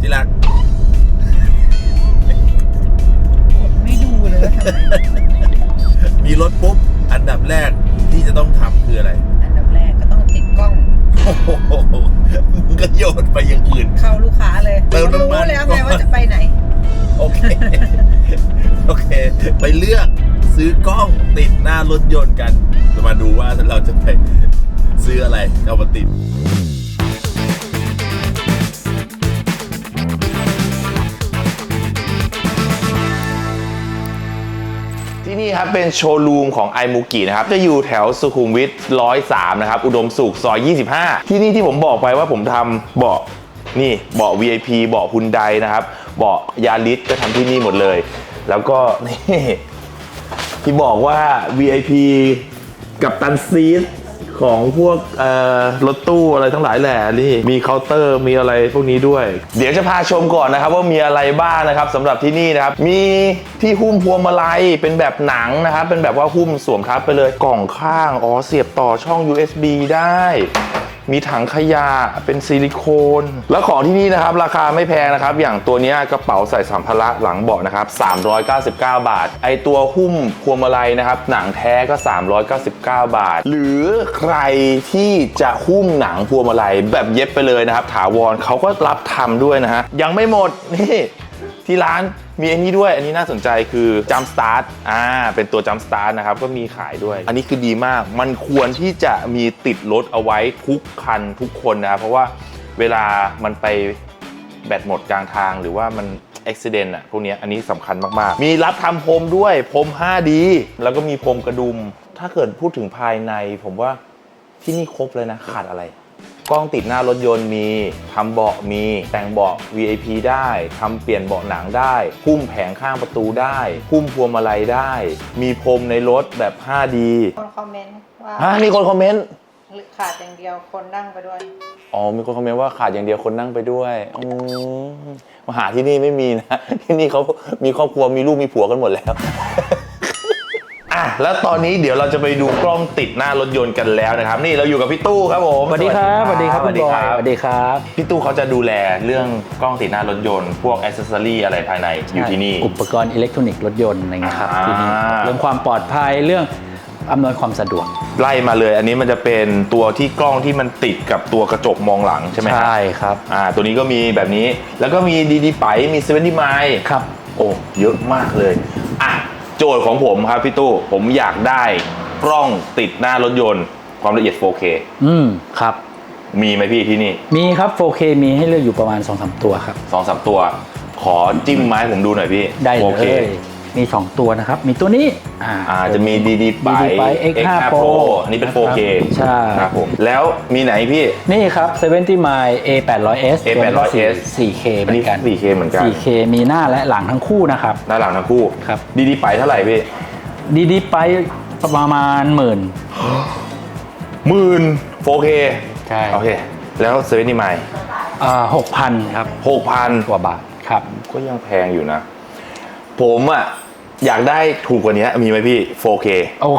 ที่รักกดไม่ดูเลยว่าทำไมมีรถปุ๊บ อันดับแรกที่จะต้องทำคืออะไรอันดับแรกก็ต้องติดกล้องโอ้โหมึงก็โยนไปอย่างอื่น เข้าลูกค้าเลยเติมน้ำมัน รู้แล้วไงว่าจะไปไหน โอเค โอเค ไปเลือกซื้อกล้องติดหน้ารถยนต์กัน จะมาดูว่าเราจะไปซื้ออะไรเอามาติด นี่ครับเป็นโชว์รูมของไอมูกินะครับ จะอยู่แถวสุขุมวิท103 นะครับ อุดมสุขซอย 25 ที่นี่ที่ผมบอกไปว่าผมทำเบาะนี่เบาะ VIP เบาะฮุนไดนะครับ เบาะยาริสก็ทำที่นี่หมดเลย แล้วก็นี่ที่บอกว่า VIP กับตันซีส ของพวกรถตู้อะไรทั้งหลายแหล่นี่มีเคาน์เตอร์มีอะไรพวกนี้ด้วย เดี๋ยวจะพาชมก่อนนะครับว่ามีอะไรบ้างนะครับสำหรับที่นี่นะครับมีที่หุ้มพวงมาลัยเป็นแบบหนังนะครับเป็นแบบว่าหุ้มสวมทับไปเลยกล่องข้างอ๋อเสียบต่อช่อง USB ได้ มีถังขยะเป็นซิลิโคน แล้วของที่นี่นะครับ ราคาไม่แพงนะครับ อย่างตัวนี้กระเป๋าใส่สัมภาระหลังเบาะนะครับ 399 บาท ไอตัวหุ้มพวงมาลัยนะครับ หนังแท้ก็ 399 บาท หรือใครที่จะหุ้มหนังพวงมาลัยแบบเย็บไปเลยนะครับ ถาวรเขาก็รับทำด้วยนะฮะยังไม่หมดนี่ ที่ร้านมีอันนี้ด้วย อันนี้น่าสนใจคือ Jump Start อ่าเป็นตัว Jump Start นะครับ ก็มีขายด้วย อันนี้คือดีมาก มันควรที่จะมีติดรถเอาไว้ทุกคันทุกคนนะครับเพราะว่าเวลามันไปแบตหมดกลางทางหรือว่ามันอุบิเหตุอะพวกนี้อันนี้สำคัญมากๆ มีรับทำพรมด้วยพรม 5D แล้วก็มีพรมกระดุม ถ้าเกิดพูดถึงภายใน ผมว่าที่นี่ครบเลยนะ ขาดอะไร กล้องติดหน้ารถยนต์มีทำเบาะมีแต่งเบาะ VIP ได้ทำเปลี่ยนเบาะหนังได้หุ้มแผงข้างประตูได้หุ้มพวงมาลัยได้ มีพรมในรถแบบ 5D คนคอมเมนต์ว่าฮะมีคนคอมเมนต์ขาดอย่างเดียวคนนั่งไปด้วย อ๋อมีคนคอมเมนต์ว่าขาดอย่างเดียวคนนั่งไปด้วยอืมมาหาที่นี่ไม่มีนะ ที่นี่เขามีครอบครัวมีลูกมีผัวกันหมดแล้ว อะแล้วตอนนี้เดี๋ยวเราจะไปดูกล้องติดหน้ารถยนต์กันแล้วนะครับ นี่เราอยู่กับพี่ตู้ครับผมสวัสดีครับสวัสดีครับสวัสดีครับสวัสดีครับ พี่ตู้เขาจะดูแลเรื่องกล้องติดหน้ารถยนต์ พวกอ c เซสซอรี่อะไรภายในอยู่ที่นี่ อุปกรณ์อิเล็กทรอนิกส์รถยนต์อะไรเงี้ยครับอ่าที่นี่เรื่องความปลอดภัยเรื่องอำนวยความสะดวกไล่มาเลย อันนี้มันจะเป็นตัวที่กล้องที่มันติดกับตัวกระจกมองหลังใช่ไหมครับใช่ครับอ่าตัวนี้ก็มีแบบนี้แล้วก็มีดีดีไปมีเซเว่นดีไมครับโอ้เยอะมากเลยอะ โจทย์ของผมครับพี่ตู้ผมอยากได้กล้องติดหน้ารถยนต์ ความละเอียด 4K อืมครับ มีไหมพี่ที่นี่มีครับ 4K มีให้เลือกอยู่ประมาณ2-3ตัวครับ สองสามตัว ขอจิ้มไม้ผมดูหน่อยพี่ ได้เล 4K ย มี 2 ตัวนะครับ มีตัวนี้อ่า อ่าจะมีดีดีไป DD Byte X5 Pro อันนี้เป็นนะครับ 4K ใช่ ครับผมแล้วมีไหนพี่ นี่ครับ70 mile A800S A800S 4K เหอันมือนี้นกัน 4K เหมือนกัน 4K มีหน้าและหลังทั้งคู่นะครับหน้าหลังทั้งคู่ ครับดีดีไปเท่าไหร่พี่ ดีๆไปประมาณหมื่น หมื่น 4K ใช่ โอเค แล้วเซเว่นดีไมอ่าหกพันครับ หกพันกว่าบาทครับ ก็ยังแพงอยู่นะ ผมอะอยากได้ถูกกว่านี้มีไหมพี่ 4K โอ้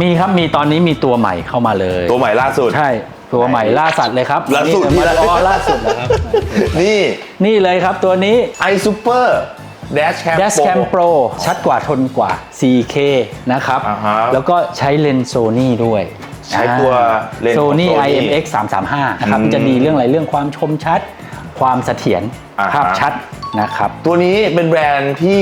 มีครับมีตอนนี้มีตัวใหม่เข้ามาเลยตัวใหม่ล่าสุด ใช่ ตัวใหม่ล่าสัตว์เลยครับล่าสุดนี่ที่อ๋อล่าสุดแล้วครับ นี่นี่เลยครับตัวนี้ iSuper Dash Cam Dash Pro Cam Pro ชัดกว่าทนกว่า 4K นะครับอ่าฮะแล้วก็ใช้เลนส์โซนี่ด้วยใช้ตัวเลนส์ของ Sony Sony IMX 335นะครับอืมจะดีเรื่องอะไรเรื่องความชมชัด ความเสถียรอ่าฮะภาพชัด นะครับ ตัวนี้เป็นแบรนด์ที่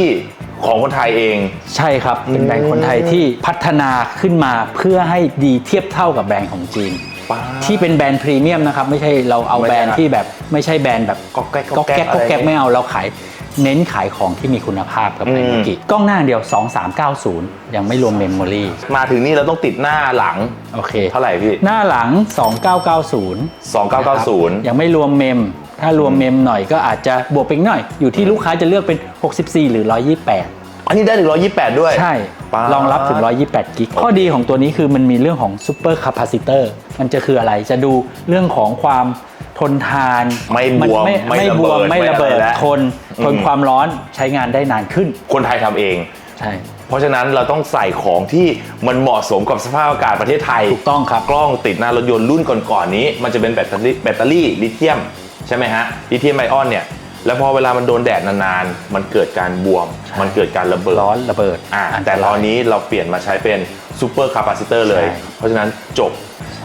ของคนไทยเอง ใช่ครับ เป็นแบรนด์คนไทยที่พัฒนาขึ้นมาเพื่อให้ดีเทียบเท่ากับแบรนด์ของจีนป๊าดที่เป็นแบรนด์พรีเมียมนะครับ ไม่ใช่เราเอาไม่ใช่แบรนด์ที่แบบไม่ใช่แบรนด์แบบก๊อกแก๊กก๊อกแก๊กก๊ก๊ออกกแก๊แก๊กกไม่เอาเราขายเน้นขายของที่มีคุณภาพกับไออืมโมกิกล้องหน้าเดียว 2390 ยังไม่รวมเมมโมรีมาถึงนี่เราต้องติดหน้าหลัง โอเค เท่าไหร่พี่ หน้าหลัง 2990 2990 ยังไม่รวมเมม ถ้ารวมเมมหน่อยก็อาจจะบวกไปอีกหน่อย อยู่ที่ลูกค้าจะเลือกเป็น 64 หรือ 128 อันนี้ได้ถึง128 ด้วย ใช่ ป๊าด รองรับถึง 128 กิก ข้อดีของตัวนี้คือมันมีเรื่องของซูเปอร์คาปาซิเตอร์ มันจะคืออะไร จะดูเรื่องของความทนทานไม่บวมนไม่ไม่ไม่ระบเบิวดมไม่ระเบิด ไม่อะไรแล้วทน ทนอืม ความร้อนใช้งานได้นานขึ้น คนไทยทำเอง ใช่ เพราะฉะนั้นเราต้องใส่ของที่มันเหมาะสมกับสภาพอากาศประเทศไทย ถูกต้องครับ กล้องติดหน้ารถยนต์รุ่นก่อนๆนี้ มันจะเป็นแบตเตอรี่แบตเตอรี่ลิเธียม ใช่ไหมฮะลิเธียมไอออนเนี่ยแล้วพอเวลามันโดนแดดนานๆ มันเกิดการบวมใช่มันเกิดการระเบิดร้อนระเบิดอ่าตแต่รายตอนนี้เราเปลี่ยนมาใช้เป็นซูเปอร์คาปาซิเตอร์เลยใช่เพราะฉะนั้นจบ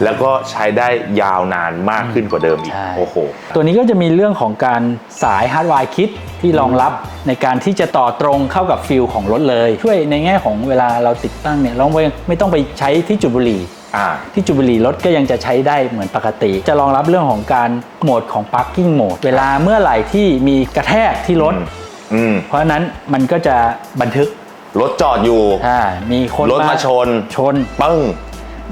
แล้วก็ใช้ได้ยาวนานมากขึ้นกว่าเดิมอีกใช่โอ้โหตัวนี้ก็จะมีเรื่องของการสายฮาร์ดไวร์คิดที่รองรับในการที่จะต่อตรงเข้ากับฟิลของรถเลย ช่วยในแง่ของเวลาเราติดตั้งเนี่ยเราไม่ไม่ต้องไปใช้ที่จุดบุหรี่อ่า ที่จุดบุหรี่รถก็ยังจะใช้ได้เหมือนปกติ จะรองรับเรื่องของการโหมดของ parking mode เวลาเมื่อไหร่ที่มีกระแทกที่รถอืมเพราะฉะนั้นมันก็จะบันทึกรถจอดอยู่อ่ามีคนรถมาชนชนปึ้ง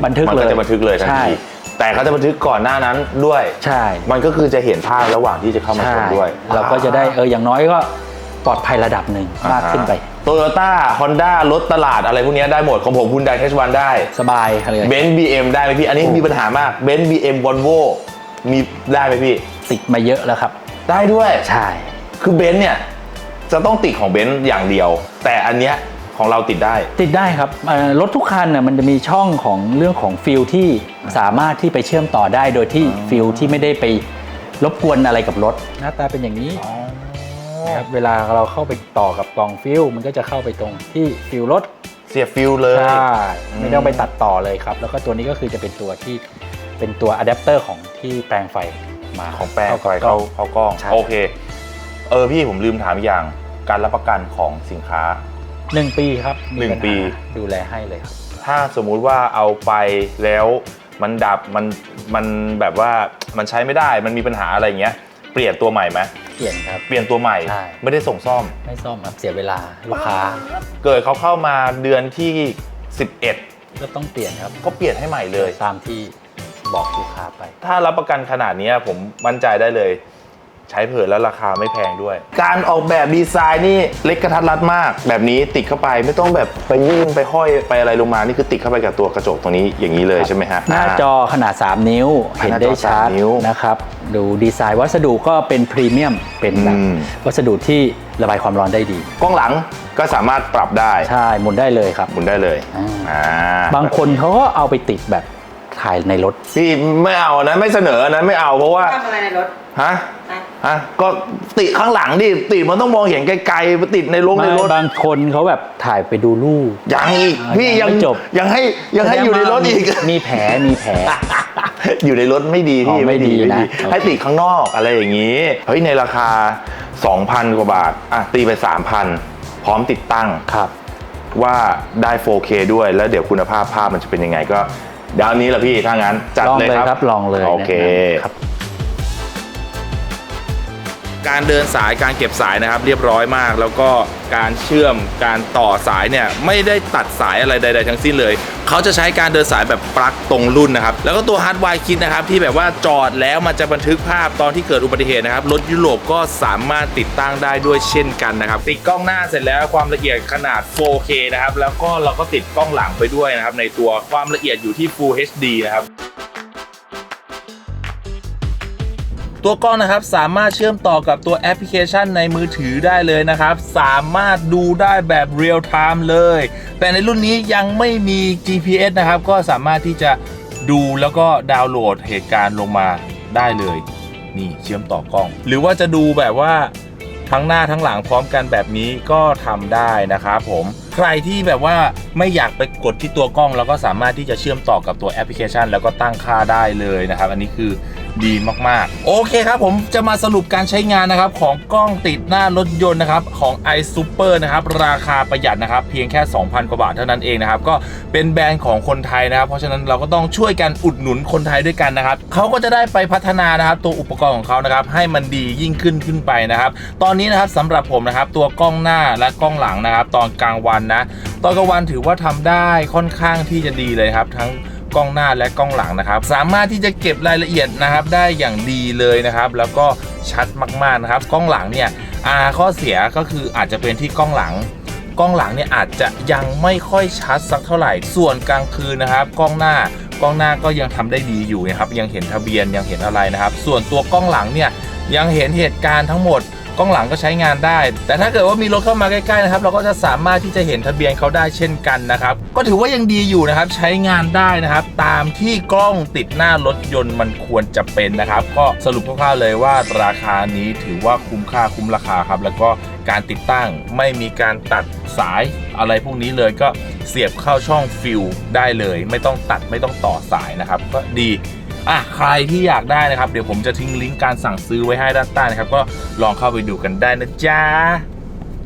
บันทึกมันเลยก็จะบันทึกเลยทันใช่ทีแต่เขาจะบันทึกก่อนหน้านั้นด้วย ใช่ มันก็คือจะเห็นภาพระหว่างที่จะเข้ามาชนด้วย เราก็จะได้เอออย่างน้อยก็ ปลอดภัยระดับหนึ่งมากขึ้นไปโตโยต้าฮอนด้ารถตลาดอะไรพวกเนี้ยได้หมด ของผมคุณไดเทชวันได้สบายเลยเบนซ์บีเอ็มได้ไหมพี่ อันนี้มีปัญหามากเบนซ์บีเอ็มวอลโวมีได้ไหมพี่ ติดมาเยอะแล้วครับ ได้ด้วยใช่ คือเบนซ์เนี่ยจะต้องติดของเบนซ์อย่างเดียว แต่อันเนี้ยของเราติดได้ ติดได้ครับเอ่อรถทุกคันน่ะมันจะมีช่องของเรื่องของฟิลที่สามารถที่ไปเชื่อมต่อได้โดยที่ฟิลที่ไม่ได้ไปรบกวนอะไรกับรถ หน้าตาเป็นอย่างนี้ นะครับเวลาเราเข้าไปต่อกับกล่องฟิลมันก็จะเข้าไปตรงที่ฟิลรถเสียฟิลเลย ใช่ไม่อืมต้องไปตัดต่อเลยครับ แล้วก็ตัวนี้ก็คือจะเป็นตัวที่เป็นตัวอะแดปเตอร์ของที่แปลงไฟมาของแปลงไฟเข้าเข้าเข้ากล้องใช่โอเค เออพี่ผมลืมถามอีกอย่างการรับประกันของสินค้าหนึ่งปีครับมีหนึ่งปัญหาปีดูแลให้เลยครับ ถ้าสมมุติว่าเอาไปแล้วมันดับมันมันแบบว่ามันใช้ไม่ได้มันมีปัญหาอะไรอย่างเงี้ย เปลี่ยนตัวใหม่ไหมเปลี่ยนครับ เปลี่ยนตัวใหม่ ใช่ ไม่ได้ส่งซ่อม ไม่ซ่อมครับเสียเวลาลูกค้าเกิดเขาเข้ามาเดือนที่ 11 ก็ต้องเปลี่ยนครับก็เปลี่ยนให้ใหม่เลย ตามที่บอกลูกค้าไป ถ้ารับประกันขนาดเนี้ยผมมั่นใจได้เลย ใช้เผื่อแล้วราคาไม่แพงด้วย การออกแบบดีไซน์นี่เล็กกระทัดรัดมาก แบบนี้ติดเข้าไปไม่ต้องแบบไปยื่นไปห้อยไปอะไรลงมานี่คือติดเข้าไปกับตัวกระจกตรงนี้อย่างนี้เลยใช่ไหมฮะ หน้าจอขนาด 3 นิ้วหน้าจอเห็นได้ชัด3นิ้วนะครับ ดูดีไซน์วัสดุก็เป็นพรีเมียมเป็นแบบอืม วัสดุที่ระบายความร้อนได้ดี กล้องหลังก็สามารถปรับได้ใช่หมุนได้เลยครับ หมุนได้เลยอ่าอ่าบางคนเขาก็เอาไปติดแบบ ถ่ายในรถ พี่ไม่เอานะไม่เสนอนะไม่เอาเพราะว่าทำอะไรในรถฮะนะฮะก็ติดข้างหลังดิติดมันต้องมองเห็นไกลๆติดในรถในรถบางคนเขาแบบถ่ายไปดูลูก ยังอีกอ่าพี่ยัยังงไม่จบยังให้ยังให้อยู่ในรถอีก มีแผลมีแผล อยู่ในรถไม่ดีอ๋พี่อไม่ดีนะไม่โอเคให้ติดข้างนอกอะไรอย่างนี้เฮ้ยในราคา 2,000 กว่าบาทอะตีไป 3,000 พร้อมติดตั้งครับ ว่าได้ 4K ด้วยแล้วเดี๋ยวคุณภาพภาพมันจะเป็นยังไงก็ เดี๋ยวอันนี้ละพี่ถ้างั้นจัดลองเลยเลยครับครับลองเลยโอเคแนะนำครับ การเดินสายการเก็บสายนะครับ เรียบร้อยมาก แล้วก็การเชื่อมการต่อสายเนี่ยไม่ได้ตัดสายอะไรใด ๆ ทั้งสิ้นเลย เขาจะใช้การเดินสายแบบปลั๊กตรงรุ่นนะครับ แล้วก็ตัวฮาร์ดไวร์คิดนะครับ ที่แบบว่าจอดแล้วมันจะบันทึกภาพตอนที่เกิดอุบัติเหตุนะครับ รถยุโรปก็สามารถติดตั้งได้ด้วยเช่นกันนะครับ ติดกล้องหน้าเสร็จแล้วความละเอียดขนาด 4K นะครับแล้วก็เราก็ติดกล้องหลังไปด้วยนะครับในตัวความละเอียดอยู่ที่ Full HD นะครับ ตัวกล้องนะครับสามารถเชื่อมต่อกับตัวแอปพลิเคชันในมือถือได้เลยนะครับ สามารถดูได้แบบเรียลไทม์เลย แต่ในรุ่นนี้ยังไม่มี GPS นะครับ ก็สามารถที่จะดูแล้วก็ดาวน์โหลดเหตุการณ์ลงมาได้เลย นี่เชื่อมต่อกล้อง หรือว่าจะดูแบบว่าทั้งหน้าทั้งหลังพร้อมกันแบบนี้ก็ทำได้นะครับผมใครที่แบบว่าไม่อยากไปกดที่ตัวกล้องแล้วก็สามารถที่จะเชื่อมต่อกับตัวแอปพลิเคชัน แล้วก็ตั้งค่าได้เลยนะครับ อันนี้คือ ดีมากๆ โอเคครับผมจะมาสรุปการใช้งานนะครับ ของกล้องติดหน้ารถยนต์นะครับ ของ iSuper นะครับ ราคาประหยัดนะครับ เพียงแค่ 2,000 กว่าบาทเท่านั้นเองนะครับ ก็เป็นแบรนด์ของคนไทยนะครับ เพราะฉะนั้นเราก็ต้องช่วยกันอุดหนุนคนไทยด้วยกันนะครับเขาก็จะได้ไปพัฒนานะครับ ตัวอุปกรณ์ของเขานะครับ ให้มันดียิ่งขึ้นขึ้นไปนะครับ ตอนนี้นะครับสำหรับผมนะครับ ตัวกล้องหน้าและกล้องหลังนะครับ ตอนกลางวันนะ ตอนกลางวันถือว่าทำได้ค่อนข้างที่จะดีเลยครับทั้ง กล้องหน้าและกล้องหลังนะครับ สามารถที่จะเก็บรายละเอียดนะครับ ได้อย่างดีเลยนะครับ แล้วก็ชัดมากๆนะครับ กล้องหลังเนี่ยอาข้อเสียก็คืออาจจะเป็นที่กล้องหลัง กล้องหลังเนี่ยอาจจะยังไม่ค่อยชัดสักเท่าไหร่ ส่วนกลางคืนนะครับ กล้องหน้ากล้องหน้าก็ยังทำได้ดีอยู่นะครับ ยังเห็นทะเบียนยังเห็นอะไรนะครับ ส่วนตัวกล้องหลังเนี่ยยังเห็นเหตุการณ์ทั้งหมด กล้องหลังก็ใช้งานได้ แต่ถ้าเกิดว่ามีรถเข้ามาใกล้ๆนะครับ เราก็จะสามารถที่จะเห็นทะเบียนเขาได้เช่นกันนะครับ ก็ถือว่ายังดีอยู่นะครับใช้งานได้นะครับ ตามที่กล้องติดหน้ารถยนต์มันควรจะเป็นนะครับ ก็สรุปคร่าวๆเลยว่าราคานี้ถือว่าคุ้มค่าคุ้มราคาครับ แล้วก็การติดตั้งไม่มีการตัดสายอะไรพวกนี้เลยก็เสียบเข้าช่องฟิลได้เลย ไม่ต้องตัดไม่ต้องต่อสายนะครับ ก็ดี อะใครที่อยากได้นะครับ เดี๋ยวผมจะทิ้งลิงก์การสั่งซื้อไว้ให้ด้านใต้นะครับ ก็ลองเข้าไปดูกันได้นะจ๊ะ